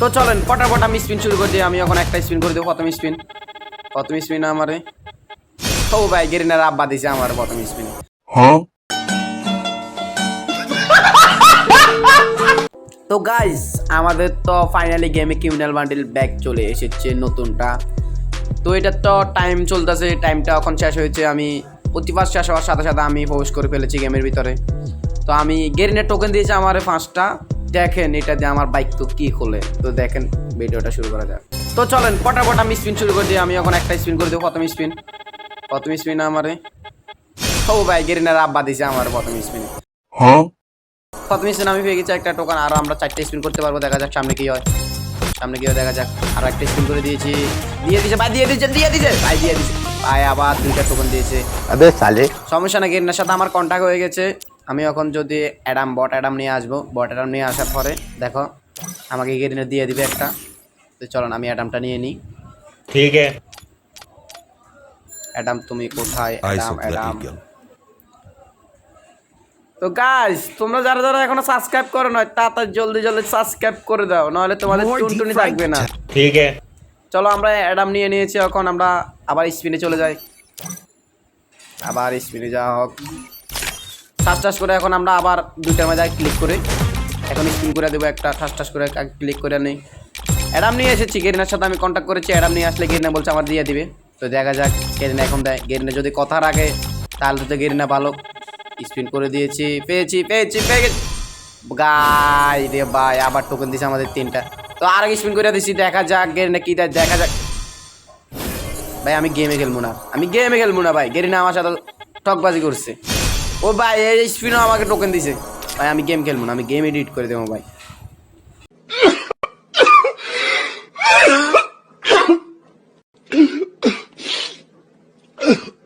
তো চলেন, পটাপট আমি স্পিন শুরু করে দিই, আমি এখন একটা স্পিন করে দেবো প্রথম স্পিন প্রথম স্পিন আমারে। ও ভাই, গেরিনার আব্বা দিছে আমার প্রথম স্পিন তো গাইস আমাদের তো ফাইনালি গেমে ক্রিমিনাল বান্ডিল ব্যাক চলে এসেছে নতুনটা। তো এটার তো টাইম চলতেছে টাইমটা এখন শেষ হয়েছে। আমি প্রতিবার শেষ হওয়ার সাথে সাথে আমি প্রবেশ করে ফেলেছি গেমের ভিতরে। তো আমি গেরিনের টোকেন দিয়েছি আমার পাঁচটা। দেখেন এটা দিয়ে আমার বাইক তো কি খোলে তো দেখেন ভিডিওটা শুরু করা যাক। তো চলেন পটা আমি স্পিন শুরু করে দিই। আমি এখন একটা স্পিন করে দেবো প্রথম স্পিন প্রথম স্পিন আমারে। ও ভাই গেরিনার আব্বা দিছে আমার প্রথম স্পিনে হ্যাঁ? প্রথম স্পিন আমি পেয়ে গেছি একটা টোকান আর আমরা চারটে স্পিন করতে পারব দেখা যাক সামনে কি হয়। সামনে কি হয় দেখা যাক। আর একটা স্পিন করে দিয়েছি। দিয়ে দিয়েছে ভাই দিয়ে দিয়েছে দিয়ে দিয়েছে ভাই দিয়ে দিছে। ভাই আবার দুইটা টোকান দিয়েছে। আবে সালে সমস্যা না গেরিনার সাথে আমার কন্ট্যাক্ট হয়ে গেছে। আমি এখন যদি অ্যাডাম বট অ্যাডাম নিয়ে আসব। বট অ্যাডাম নিয়ে আসার পরে দেখো আমাকে গ্রিনে দিয়ে দিবে একটা। তো চলো আমি অ্যাডামটা নিয়ে নিই। ঠিক আছে। অ্যাডাম তুমি কোথায়? Adam Adam. তো গাইস তোমরা যারা যারা এখনও সাবস্ক্রাইব করো নয় তাড়াতাড়ি জলদি জলদি সাবস্ক্রাইব করে দাও নাহলে তোমাদের টুনটুনি থাকবে না। ঠিক আছে। চলো আমরা অ্যাডাম নিয়ে নিয়েছি এখন আমরা আবার স্পিনে চলে যাই। আবার স্পিনে যাওয়া হোক। ঠাস ঠাস করে এখন আমরা আবার দুইটার মধ্যে ক্লিক করে। এখন স্পিন করে দেবো একটা, ঠাস ঠাস করে ক্লিক করে নিই। অ্যাডাম নিয়ে এসেছি গেরিনার সাথে আমি কন্ট্যাক্ট করেছি অ্যাডাম নিয়ে আসলে গেরিনা বলছে আমার দিয়ে দিবে। তো দেখা যাক গেরিনা এখন দেয়। গেরিনা যদি কথা রাখে, তাহলে তো গেরিনা ভালো। স্পিন করে দিয়েছি, পেয়েছি পেয়েছি, পেয়ে গেছি। গাই রে ভাই, আবার টোকেন দিছে আমাদের তিনটা। তো আর স্পিন করে দিছি, দেখা যাক গেরিনা কি দেয়, দেখা যাক। ভাই, আমি গেমে খেলব না। আমি গেমে খেলব না ভাই। গেরিনা আমার সাথে টকবাজি করছে। ও ভাই, এই স্পিনও আমাকে টোকেন দিছে ভাই, আমি গেম খেলব না, আমি গেম এডিট করে দেবো, ভাই Ugh.